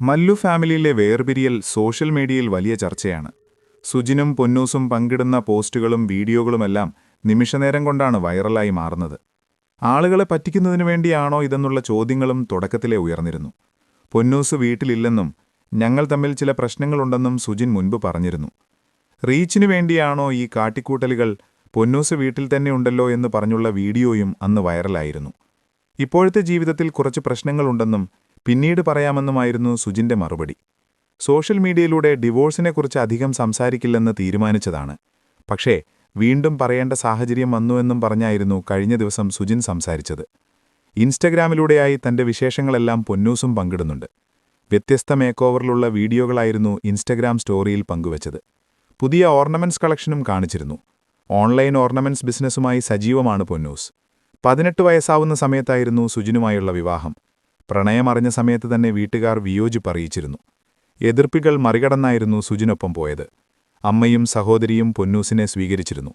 മല്ലു ഫാമിലിയിലെ വേർപിരിയൽ സോഷ്യൽ മീഡിയയിൽ വലിയ ചർച്ചയാണ്. സുജിനും പൊന്നൂസും പങ്കിടുന്ന പോസ്റ്റുകളും വീഡിയോകളുമെല്ലാം നിമിഷനേരം കൊണ്ടാണ് വൈറലായി മാറുന്നത്. ആളുകളെ പറ്റിക്കുന്നതിനു വേണ്ടിയാണോ ഇതെന്നുള്ള ചോദ്യങ്ങളും തുടക്കത്തിലെ ഉയർന്നിരുന്നു. പൊന്നൂസ് വീട്ടിലില്ലെന്നും ഞങ്ങൾ തമ്മിൽ ചില പ്രശ്നങ്ങളുണ്ടെന്നും സുജിൻ മുൻപ് പറഞ്ഞിരുന്നു. റീച്ചിനു വേണ്ടിയാണോ ഈ കാട്ടിക്കൂട്ടലുകൾ പൊന്നൂസ് വീട്ടിൽ തന്നെ ഉണ്ടല്ലോ എന്ന് പറഞ്ഞുള്ള വീഡിയോയും അന്ന് വൈറലായിരുന്നു. ഇപ്പോഴത്തെ ജീവിതത്തിൽ കുറച്ച് പ്രശ്നങ്ങളുണ്ടെന്നും പിന്നീട് പറയാമെന്നുമായിരുന്നു സുജിന്റെ മറുപടി. സോഷ്യൽ മീഡിയയിലൂടെ ഡിവോഴ്സിനെക്കുറിച്ച് അധികം സംസാരിക്കില്ലെന്ന് തീരുമാനിച്ചതാണ്. പക്ഷേ വീണ്ടും പറയേണ്ട സാഹചര്യം വന്നുവെന്നും പറഞ്ഞായിരുന്നു കഴിഞ്ഞ ദിവസം സുജിൻ സംസാരിച്ചത്. ഇൻസ്റ്റഗ്രാമിലൂടെയായി തന്റെ വിശേഷങ്ങളെല്ലാം പൊന്നൂസും പങ്കിടുന്നുണ്ട്. വ്യത്യസ്ത മേക്കോവറിലുള്ള വീഡിയോകളായിരുന്നു ഇൻസ്റ്റഗ്രാം സ്റ്റോറിയിൽ പങ്കുവച്ചത്. പുതിയ ഓർണമെന്റ്സ് കളക്ഷനും കാണിച്ചിരുന്നു. ഓൺലൈൻ ഓർണമെന്റ്സ് ബിസിനസ്സുമായി സജീവമാണ് പൊന്നൂസ്. പതിനെട്ട് വയസ്സാവുന്ന സമയത്തായിരുന്നു സുജിനുമായുള്ള വിവാഹം. പ്രണയമറിഞ്ഞ സമയത്ത് തന്നെ വീട്ടുകാർ വിയോജിപ്പ് അറിയിച്ചിരുന്നു. എതിർപ്പികൾ മറികടന്നായിരുന്നു സുജിനൊപ്പം പോയത്. അമ്മയും സഹോദരിയും പൊന്നൂസിനെ സ്വീകരിച്ചിരുന്നു.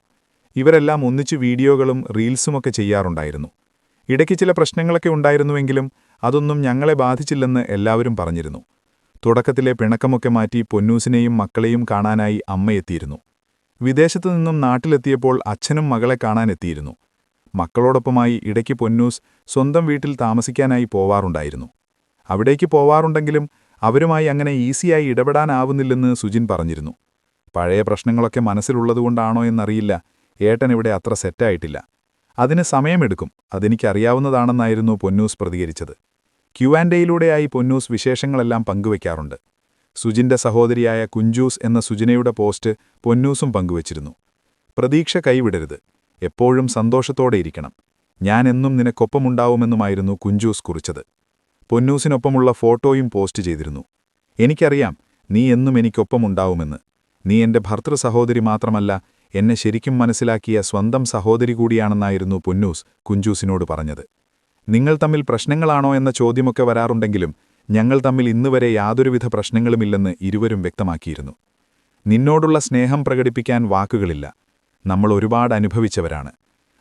ഇവരെല്ലാം ഒന്നിച്ചു വീഡിയോകളും റീൽസുമൊക്കെ ചെയ്യാറുണ്ടായിരുന്നു. ഇടയ്ക്ക് ചില പ്രശ്നങ്ങളൊക്കെ ഉണ്ടായിരുന്നുവെങ്കിലും അതൊന്നും ഞങ്ങളെ ബാധിച്ചില്ലെന്ന് എല്ലാവരും പറഞ്ഞിരുന്നു. തുടക്കത്തിലെ പിണക്കമൊക്കെ മാറ്റി പൊന്നൂസിനെയും മക്കളെയും കാണാനായി അമ്മയെത്തിയിരുന്നു. വിദേശത്തു നിന്നും നാട്ടിലെത്തിയപ്പോൾ അച്ഛനും മകളെ കാണാനെത്തിയിരുന്നു. മക്കളോടൊപ്പമായി ഇടയ്ക്ക് പൊന്നൂസ് സ്വന്തം വീട്ടിൽ താമസിക്കാനായി പോവാറുണ്ടായിരുന്നു. അവിടേക്ക് പോവാറുണ്ടെങ്കിലും അവരുമായി അങ്ങനെ ഈസിയായി ഇടപെടാനാവുന്നില്ലെന്ന് സുജിൻ പറഞ്ഞിരുന്നു. പഴയ പ്രശ്നങ്ങളൊക്കെ മനസ്സിലുള്ളതുകൊണ്ടാണോ എന്നറിയില്ല. ഏട്ടൻ ഇവിടെ അത്ര സെറ്റായിട്ടില്ല. അതിന് സമയമെടുക്കും. അതെനിക്കറിയാവുന്നതാണെന്നായിരുന്നു പൊന്നൂസ് പ്രതികരിച്ചത്. ക്യു ആൻഡ് എയിലൂടെയായി പൊന്നൂസ് വിശേഷങ്ങളെല്ലാം പങ്കുവയ്ക്കാറുണ്ട് സുജിന്റെ സഹോദരിയായ കുഞ്ചൂസ് എന്ന സുജിനയുടെ പോസ്റ്റ് പൊന്നൂസും പങ്കുവച്ചിരുന്നു. പ്രതീക്ഷ കൈവിടരുത്. എപ്പോഴും സന്തോഷത്തോടെ ഇരിക്കണം. ഞാൻ എന്നും നിനക്കൊപ്പമുണ്ടാവുമെന്നുമായിരുന്നു കുഞ്ചൂസ് കുറിച്ചത്. പൊന്നൂസിനൊപ്പമുള്ള ഫോട്ടോയും പോസ്റ്റ് ചെയ്തിരുന്നു. എനിക്കറിയാം നീ എന്നും എനിക്കൊപ്പമുണ്ടാവുമെന്ന്. നീ എന്റെ ഭർത്തൃ സഹോദരി മാത്രമല്ല എന്നെ ശരിക്കും മനസ്സിലാക്കിയ സ്വന്തം സഹോദരി കൂടിയാണെന്നായിരുന്നു പൊന്നൂസ് കുഞ്ചൂസിനോട് പറഞ്ഞത്. നിങ്ങൾ തമ്മിൽ പ്രശ്നങ്ങളാണോ എന്ന ചോദ്യമൊക്കെ വരാറുണ്ടെങ്കിലും ഞങ്ങൾ തമ്മിൽ ഇന്നുവരെ യാതൊരുവിധ പ്രശ്നങ്ങളുമില്ലെന്ന് ഇരുവരും വ്യക്തമാക്കിയിരുന്നു. നിന്നോടുള്ള സ്നേഹം പ്രകടിപ്പിക്കാൻ വാക്കുകളില്ല. നമ്മൾ ഒരുപാട് അനുഭവിച്ചവരാണ്.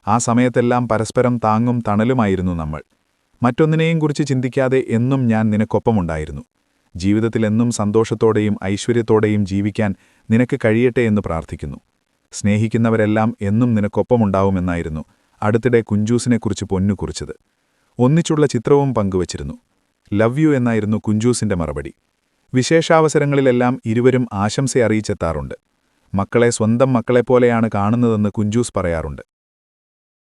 ആ സമയത്തെല്ലാം പരസ്പരം താങ്ങും തണലുമായിരുന്നു നമ്മൾ. മറ്റൊന്നിനെയും കുറിച്ച് ചിന്തിക്കാതെ എന്നും ഞാൻ നിനക്കൊപ്പമുണ്ടായിരുന്നു. ജീവിതത്തിൽ എന്നും സന്തോഷത്തോടെയും ഐശ്വര്യത്തോടെയും ജീവിക്കാൻ നിനക്ക് കഴിയട്ടെ എന്ന് പ്രാർത്ഥിക്കുന്നു. സ്നേഹിക്കുന്നവരെല്ലാം എന്നും നിനക്കൊപ്പമുണ്ടാവുമെന്നായിരുന്നു അടുത്തിടെ കുഞ്ചൂസിനെക്കുറിച്ച് പൊന്നു കുറിച്ചത്. ഒന്നിച്ചുള്ള ചിത്രവും പങ്കുവച്ചിരുന്നു. ലവ് യു എന്നായിരുന്നു കുഞ്ചൂസിന്റെ മറുപടി. വിശേഷാവസരങ്ങളിലെല്ലാം ഇരുവരും ആശംസ അറിയിച്ചെത്താറുണ്ട്. മക്കളെ സ്വന്തം മക്കളെപ്പോലെയാണ് കാണുന്നതെന്ന് കുഞ്ചൂസ് പറയാറുണ്ട്.